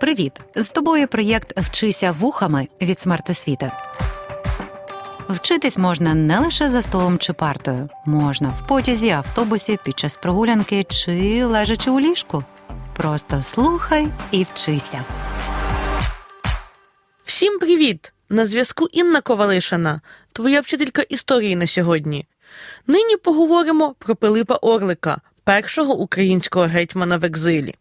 Привіт! З тобою проєкт Вчися вухами від смертосвіти. Вчитись можна не лише за столом чи партою, можна в потязі, автобусі, під час прогулянки чи лежачи у ліжку. Просто слухай і вчися. Всім привіт! На зв'язку Інна Ковалишина, твоя вчителька історії на сьогодні. Нині поговоримо про Пилипа Орлика, першого українського гетьмана в екзилі.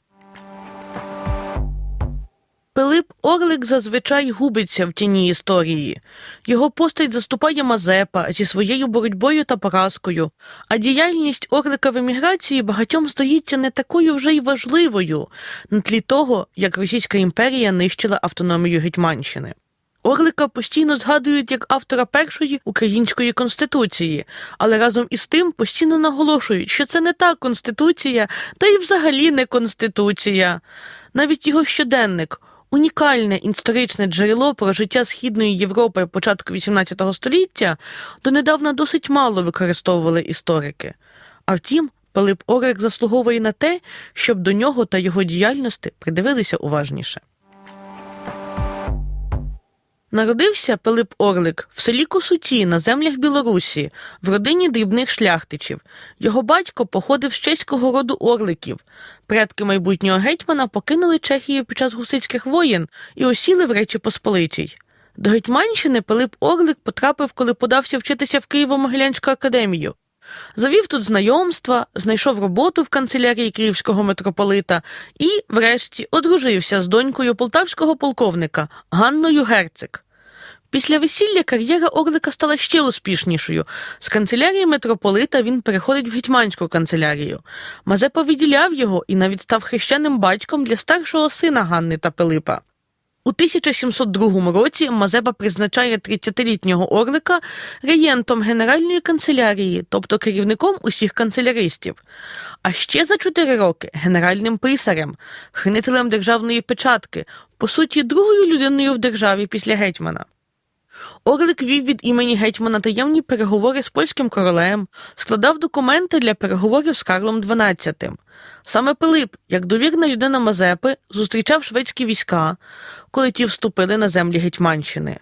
Пилип Орлик зазвичай губиться в тіні історії. Його постать заступає Мазепа зі своєю боротьбою та поразкою, а діяльність Орлика в еміграції багатьом здається не такою вже й важливою на тлі того, як Російська імперія нищила автономію Гетьманщини. Орлика постійно згадують як автора першої української конституції, але разом із тим постійно наголошують, що це не та конституція, та й взагалі не конституція. Навіть його щоденник. Унікальне історичне джерело про життя Східної Європи початку XVIII століття донедавна досить мало використовували історики. А втім, Пилип Орек заслуговує на те, щоб до нього та його діяльності придивилися уважніше. Народився Пилип Орлик в селі Косуті на землях Білорусі, в родині дрібних шляхтичів. Його батько походив з чеського роду Орликів. Предки майбутнього гетьмана покинули Чехію під час гусицьких воєн і осіли в Речі Посполитій. До Гетьманщини Пилип Орлик потрапив, коли подався вчитися в Києво-Могилянську академію. Завів тут знайомства, знайшов роботу в канцелярії київського митрополита і, врешті, одружився з донькою полтавського полковника Ганною Герцик. Після весілля кар'єра Орлика стала ще успішнішою. З канцелярії митрополита він переходить в гетьманську канцелярію. Мазепа виділяв його і навіть став хрещеним батьком для старшого сина Ганни та Пилипа. У 1702 році Мазепа призначає 30-літнього Орлика реєнтом Генеральної канцелярії, тобто керівником усіх канцеляристів. А ще за чотири роки генеральним писарем, хранителем державної печатки, по суті, другою людиною в державі після гетьмана. Орлик вів від імені гетьмана таємні переговори з польським королем, складав документи для переговорів з Карлом XII. Саме Пилип, як довірна людина Мазепи, зустрічав шведські війська, коли ті вступили на землі Гетьманщини.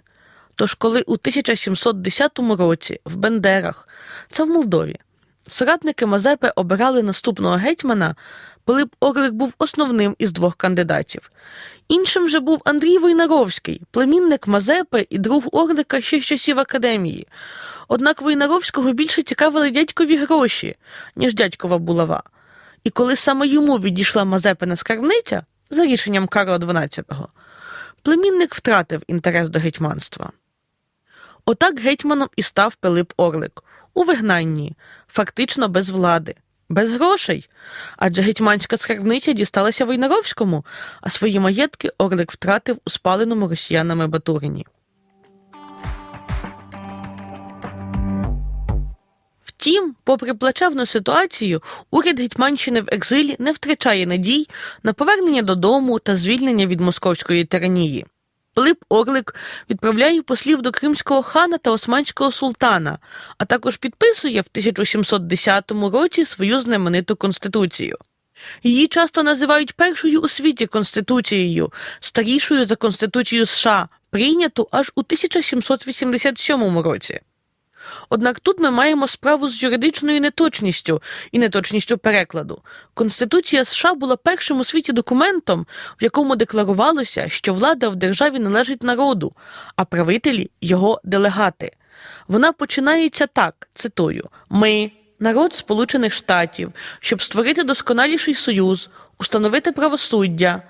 Тож, коли у 1710 році в Бендерах, це в Молдові, соратники Мазепи обирали наступного гетьмана, Пилип Орлик був основним із двох кандидатів. Іншим же був Андрій Войнаровський, племінник Мазепи і друг Орлика ще з часів академії. Однак Войнаровського більше цікавили дядькові гроші, ніж дядькова булава. І коли саме йому відійшла Мазепина скарбниця за рішенням Карла XII, племінник втратив інтерес до гетьманства. Отак гетьманом і став Пилип Орлик у вигнанні, фактично без влади, без грошей. Адже гетьманська скарбниця дісталася Войнаровському, а свої маєтки Орлик втратив у спаленому росіянами Батурині. Втім, попри плачевну ситуацію, уряд Гетьманщини в екзилі не втрачає надій на повернення додому та звільнення від московської тиранії. Пилип Орлик відправляє послів до кримського хана та османського султана, а також підписує в 1710 році свою знамениту конституцію. Її часто називають першою у світі конституцією, старішою за Конституцію США, прийняту аж у 1787 році. Однак тут ми маємо справу з юридичною неточністю і неточністю перекладу. Конституція США була першим у світі документом, в якому декларувалося, що влада в державі належить народу, а правителі його делегати. Вона починається так: цитую: Ми, народ Сполучених Штатів, щоб створити досконаліший союз, установити правосуддя,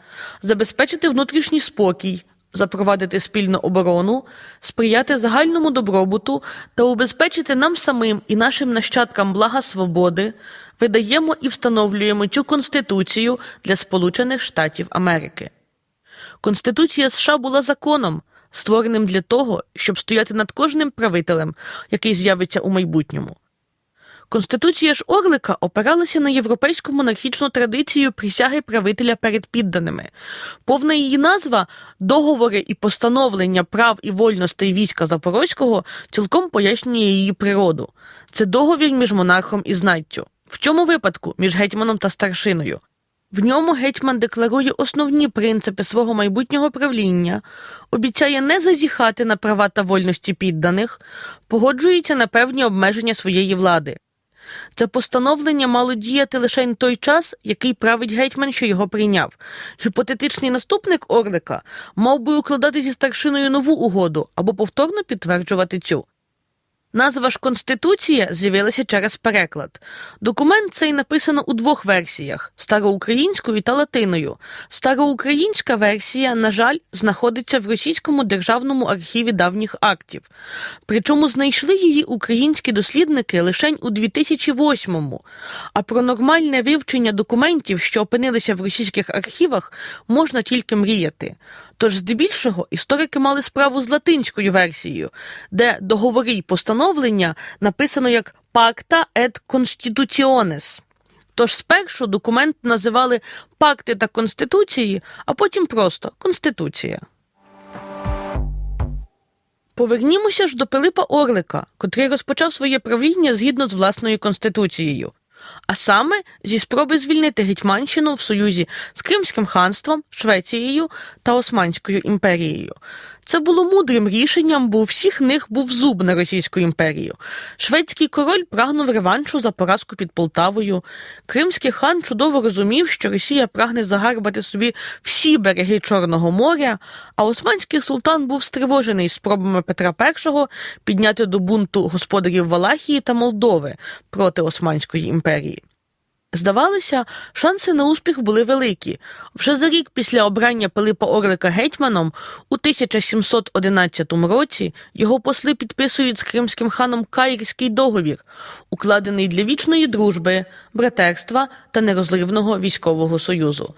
забезпечити внутрішній спокій запровадити спільну оборону, сприяти загальному добробуту та убезпечити нам самим і нашим нащадкам блага свободи, видаємо і встановлюємо цю Конституцію для Сполучених Штатів Америки. Конституція США була законом, створеним для того, щоб стояти над кожним правителем, який з'явиться у майбутньому. Конституція ж Орлика опиралася на європейську монархічну традицію присяги правителя перед підданими. Повна її назва договори і постановлення прав і вольностей війська Запорозького цілком пояснює її природу. Це договір між монархом і знаттю. В цьому випадку між гетьманом та старшиною. В ньому гетьман декларує основні принципи свого майбутнього правління, обіцяє не зазіхати на права та вольності підданих, погоджується на певні обмеження своєї влади. Це постановлення мало діяти лише той час, який править гетьман, що його прийняв. Гіпотетичний наступник Орлика мав би укладати зі старшиною нову угоду або повторно підтверджувати цю. Назва ж Конституція з'явилася через переклад. Документ цей написано у двох версіях староукраїнською та латиною. Староукраїнська версія, на жаль, знаходиться в російському державному архіві давніх актів. Причому знайшли її українські дослідники лише у 2008-му. А про нормальне вивчення документів, що опинилися в російських архівах, можна тільки мріяти. Тож, здебільшого, історики мали справу з латинською версією, де договори й постановлення написано як Pacta et Constitutiones. Тож спершу документ називали пакти та конституції, а потім просто Конституція. Повернімося ж до Пилипа Орлика, котрий розпочав своє правління згідно з власною конституцією, а саме зі спроби звільнити Гетьманщину в союзі з Кримським ханством, Швецією та Османською імперією. Це було мудрим рішенням, бо у всіх них був зуб на Російську імперію. Шведський король прагнув реваншу за поразку під Полтавою. Кримський хан чудово розумів, що Росія прагне загарбати собі всі береги Чорного моря, а османський султан був стривожений спробами Петра І підняти до бунту господарів Валахії та Молдови проти Османської імперії. Здавалося, шанси на успіх були великі. Вже за рік після обрання Пилипа Орлика гетьманом у 1711 році його посли підписують з кримським ханом Каїрський договір, укладений для вічної дружби, братерства та нерозривного військового союзу.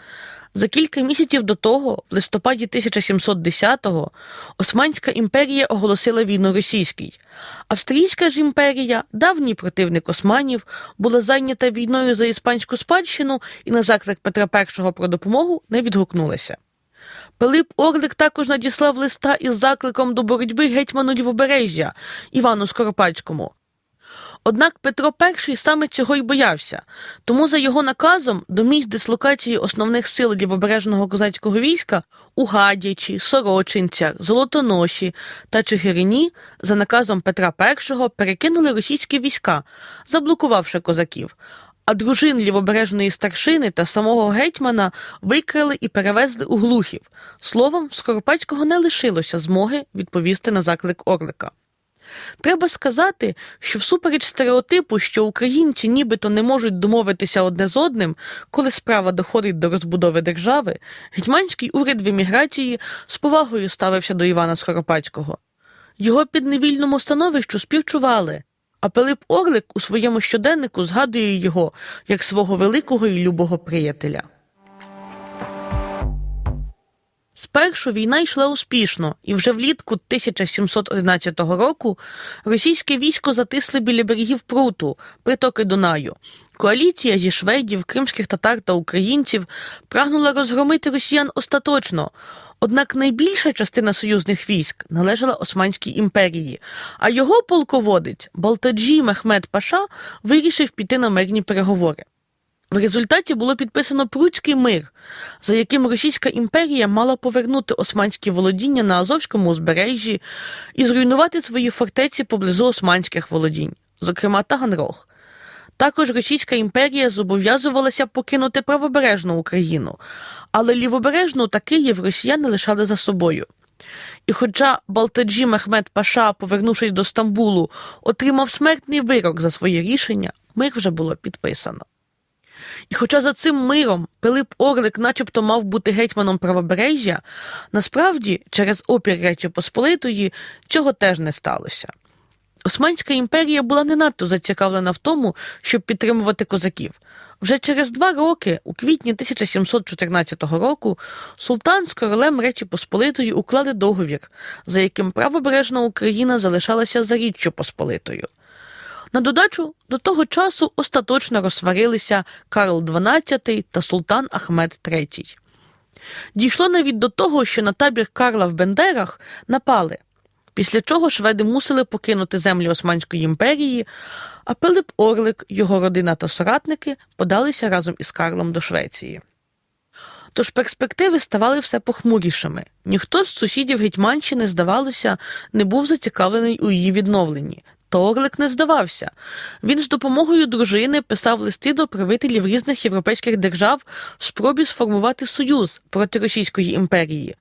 За кілька місяців до того, в листопаді 1710-го, Османська імперія оголосила війну російській. Австрійська ж імперія, давній противник османів, була зайнята війною за іспанську спадщину і на заклик Петра І про допомогу не відгукнулася. Пилип Орлик також надіслав листа із закликом до боротьби гетьману Лівобережжя Івану Скоропадському. Однак Петро І саме цього й боявся, тому за його наказом до місць дислокації основних сил лівобережного козацького війська у Гадячі, Сорочинцях, Золотоноші та Чигирині за наказом Петра І перекинули російські війська, заблокувавши козаків. А дружин лівобережної старшини та самого гетьмана викрали і перевезли у глухів. Словом, в Скоропадського не лишилося змоги відповісти на заклик Орлика. Треба сказати, що всупереч стереотипу, що українці нібито не можуть домовитися одне з одним, коли справа доходить до розбудови держави, гетьманський уряд в еміграції з повагою ставився до Івана Скоропадського. Його підневільному становищу співчували, а Пилип Орлик у своєму щоденнику згадує його як свого великого і любого приятеля. Спершу війна йшла успішно, і вже влітку 1711 року російське військо затисли біля берегів Пруту, притоки Дунаю. Коаліція зі шведів, кримських татар та українців прагнула розгромити росіян остаточно. Однак найбільша частина союзних військ належала Османській імперії, а його полководець Балтаджі Мехмед Паша вирішив піти на мирні переговори. В результаті було підписано Прудський мир, за яким Російська імперія мала повернути османські володіння на Азовському узбережжі і зруйнувати свої фортеці поблизу османських володінь, зокрема Таганрог. Також Російська імперія зобов'язувалася покинути правобережну Україну, але лівобережну та Київ росіяни лишали за собою. І хоча Балтаджі Мехмед Паша, повернувшись до Стамбулу, отримав смертний вирок за своє рішення, мир вже було підписано. І хоча за цим миром Пилип Орлик начебто мав бути гетьманом правобережжя, насправді через опір Речі Посполитої цього теж не сталося. Османська імперія була не надто зацікавлена в тому, щоб підтримувати козаків. Вже через два роки, у квітні 1714 року, султан з королем Речі Посполитої уклали договір, за яким правобережна Україна залишалася за Річчю Посполитою. На додачу до того часу остаточно розсварилися Карл XII та султан Ахмед III. Дійшло навіть до того, що на табір Карла в Бендерах напали, після чого шведи мусили покинути землі Османської імперії, а Пилип Орлик, його родина та соратники подалися разом із Карлом до Швеції. Тож перспективи ставали все похмурішими. Ніхто з сусідів Гетьманщини, здавалося, не був зацікавлений у її відновленні. Та Орлик не здавався. Він з допомогою дружини писав листи до правителів різних європейських держав в спробі сформувати союз проти Російської імперії.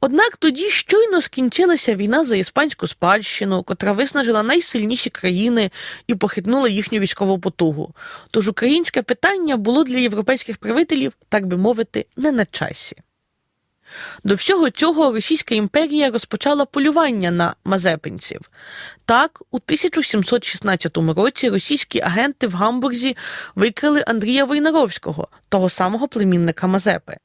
Однак тоді щойно скінчилася війна за іспанську спадщину, котра виснажила найсильніші країни і похитнула їхню військову потугу. Тож українське питання було для європейських правителів, так би мовити, не на часі. До всього цього Російська імперія розпочала полювання на мазепинців. Так, у 1716 році російські агенти в Гамбурзі викрили Андрія Войнаровського, того самого племінника Мазепи.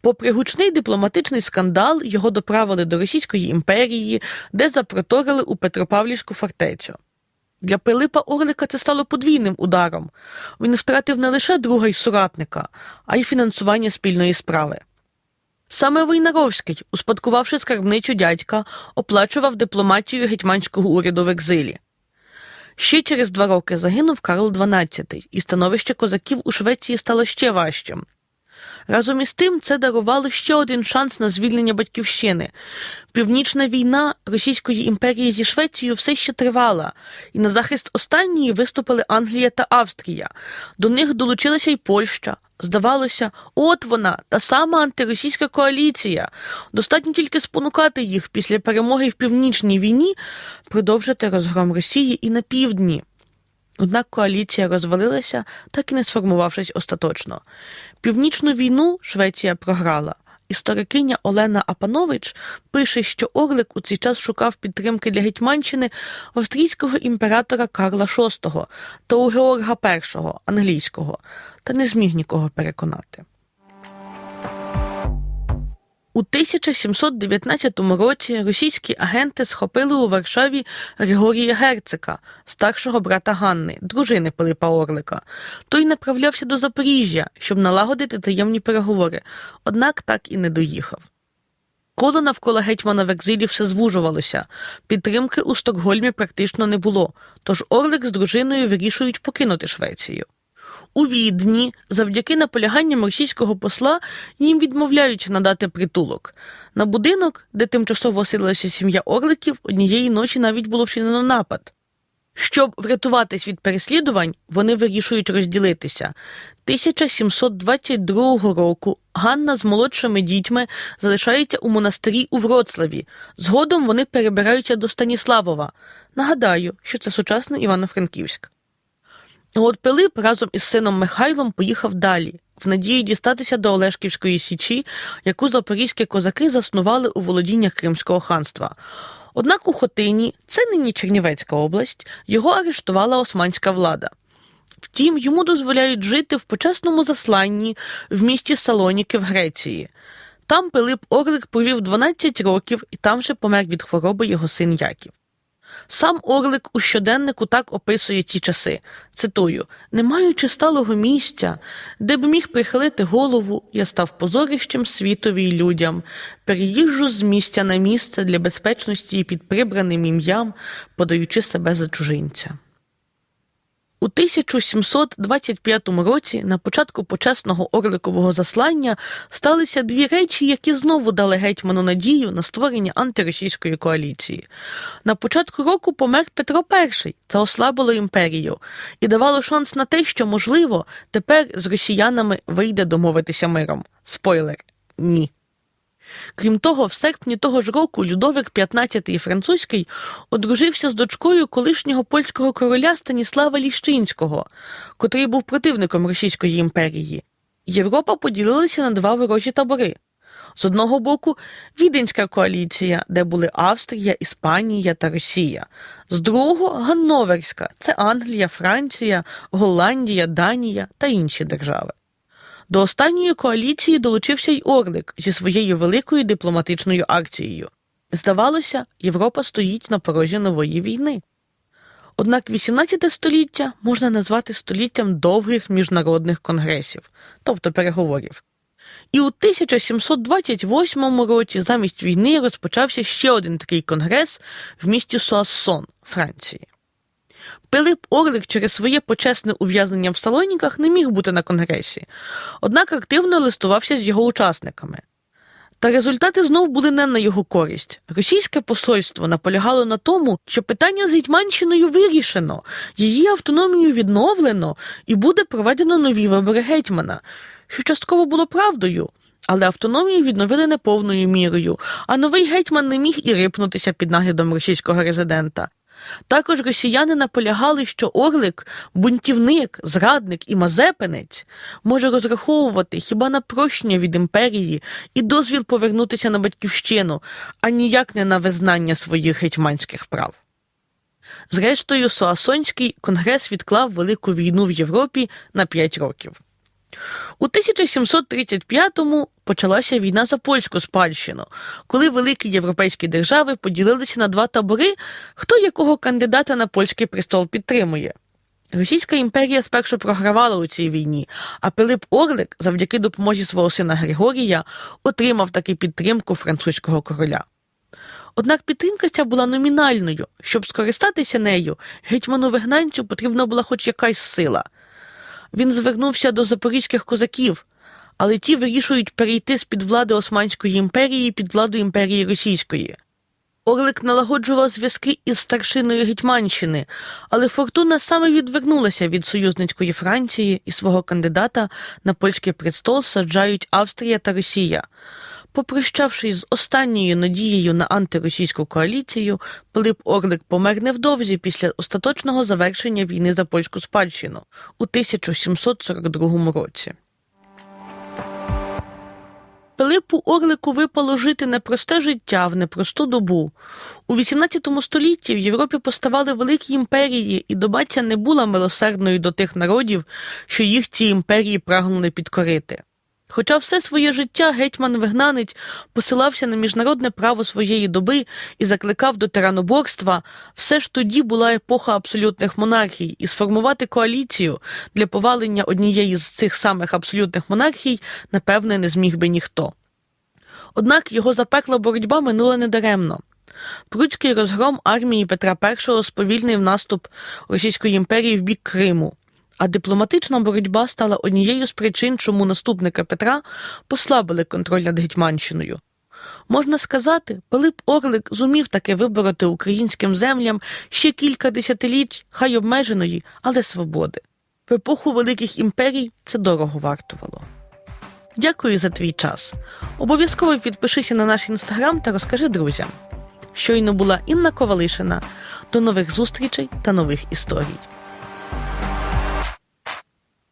Попри гучний дипломатичний скандал, його доправили до Російської імперії, де запроторили у Петропавлівську фортецю. Для Пилипа Орлика це стало подвійним ударом. Він втратив не лише друга й соратника, а й фінансування спільної справи. Саме Войнаровський, успадкувавши скарбничу дядька, оплачував дипломатію гетьманського уряду в екзилі. Ще через два роки загинув Карл XII, і становище козаків у Швеції стало ще важчим. Разом із тим це дарувало ще один шанс на звільнення батьківщини. Північна війна Російської імперії зі Швецією все ще тривала, і на захист останньої виступили Англія та Австрія. До них долучилася й Польща. Здавалося, от вона, та сама антиросійська коаліція. Достатньо тільки спонукати їх після перемоги в північній війні продовжити розгром Росії і на півдні. Однак коаліція розвалилася, так і не сформувавшись остаточно. Північну війну Швеція програла. Історикиня Олена Апанович пише, що Орлик у цей час шукав підтримки для Гетьманщини австрійського імператора Карла VI та у Георга І англійського, та не зміг нікого переконати. У 1719 році російські агенти схопили у Варшаві Григорія Герцика, старшого брата Ганни, дружини Пилипа Орлика. Той направлявся до Запоріжжя, щоб налагодити таємні переговори, однак так і не доїхав. Коло навколо гетьмана в екзилі все звужувалося. Підтримки у Стокгольмі практично не було, тож Орлик з дружиною вирішують покинути Швецію. У Відні, завдяки наполяганням російського посла, їм відмовляють надати притулок. На будинок, де тимчасово оселилася сім'я Орликів, однієї ночі навіть було вчинено напад. Щоб врятуватись від переслідувань, вони вирішують розділитися. 1722 року Ганна з молодшими дітьми залишається у монастирі у Вроцлаві. Згодом вони перебираються до Станіславова. Нагадаю, що це сучасний Івано-Франківськ. От Пилип разом із сином Михайлом поїхав далі, в надії дістатися до Олешківської січі, яку запорізькі козаки заснували у володіннях Кримського ханства. Однак у Хотині, це нині Чернівецька область, його арештувала османська влада. Втім, йому дозволяють жити в почесному засланні в місті Салоніки в Греції. Там Пилип Орлик провів 12 років і там же помер від хвороби його син Яків. Сам Орлик у щоденнику так описує ті часи. Цитую: не маючи сталого місця, де б міг прихилити голову, я став позорищем світові й людям, переїжджу з місця на місце для безпечності і під прибраним ім'ям, подаючи себе за чужинця. У 1725 році, на початку почесного орликового заслання, сталися дві речі, які знову дали гетьману надію на створення антиросійської коаліції. На початку року помер Петро І, це ослабило імперію, і давало шанс на те, що, можливо, тепер з росіянами вийде домовитися миром. Спойлер ні. Крім того, в серпні того ж року Людовик XV французький одружився з дочкою колишнього польського короля Станіслава Ліщинського, котрий був противником Російської імперії. Європа поділилася на два ворожі табори. З одного боку, Віденська коаліція, де були Австрія, Іспанія та Росія, з другого Ганноверська це Англія, Франція, Голландія, Данія та інші держави. До останньої коаліції долучився й Орлик зі своєю великою дипломатичною акцією. Здавалося, Європа стоїть на порозі нової війни. Однак 18 століття можна назвати століттям довгих міжнародних конгресів, тобто переговорів. І у 1728 році замість війни розпочався ще один такий конгрес в місті Суассон, Франції. Пилип Орлик через своє почесне ув'язнення в Салоніках не міг бути на конгресі, однак активно листувався з його учасниками. Та результати знов були не на його користь. Російське посольство наполягало на тому, що питання з Гетьманщиною вирішено, її автономію відновлено і буде проведено нові вибори гетьмана, що частково було правдою. Але автономію відновили не повною мірою, а новий гетьман не міг і рипнутися під наглядом російського резидента. Також росіяни наполягали, що Орлик, бунтівник, зрадник і мазепинець може розраховувати хіба на прощення від імперії і дозвіл повернутися на батьківщину, а ніяк не на визнання своїх гетьманських прав. Зрештою, Соасонський конгрес відклав велику війну в Європі на 5 років. У 1735-му почалася війна за польську спадщину, коли великі європейські держави поділилися на два табори, хто якого кандидата на польський престол підтримує. Російська імперія спершу програвала у цій війні, а Пилип Орлик, завдяки допомозі свого сина Григорія, отримав таки підтримку французького короля. Однак підтримка ця була номінальною. Щоб скористатися нею, гетьману вигнанцю потрібна була хоч якась сила. Він звернувся до запорізьких козаків, але ті вирішують перейти з під влади Османської імперії під владу імперії Російської. Орлик налагоджував зв'язки із старшиною Гетьманщини, але фортуна саме відвернулася від союзницької Франції і свого кандидата на польський престол саджають Австрія та Росія. Попрощавшись з останньою надією на антиросійську коаліцію, Пилип Орлик помер невдовзі після остаточного завершення війни за польську спадщину у 1742 році. Пилипу Орлику випало жити непросте життя в непросту добу. У XVIII столітті в Європі поставали великі імперії, і доба ця не була милосердною до тих народів, що їх ці імперії прагнули підкорити. Хоча все своє життя гетьман-вигнанець посилався на міжнародне право своєї доби і закликав до тираноборства, все ж тоді була епоха абсолютних монархій, і сформувати коаліцію для повалення однієї з цих самих абсолютних монархій, напевне, не зміг би ніхто. Однак його запекла боротьба минула недаремно. Прудський розгром армії Петра І сповільнив наступ Російської імперії в бік Криму. А дипломатична боротьба стала однією з причин, чому наступники Петра послабили контроль над Гетьманщиною. Можна сказати, Пилип Орлик зумів таки вибороти українським землям ще кілька десятиліть, хай обмеженої, але свободи. В епоху великих імперій це дорого вартувало. Дякую за твій час. Обов'язково підпишися на наш інстаграм та розкажи друзям. Щойно була Інна Ковалишина. До нових зустрічей та нових історій.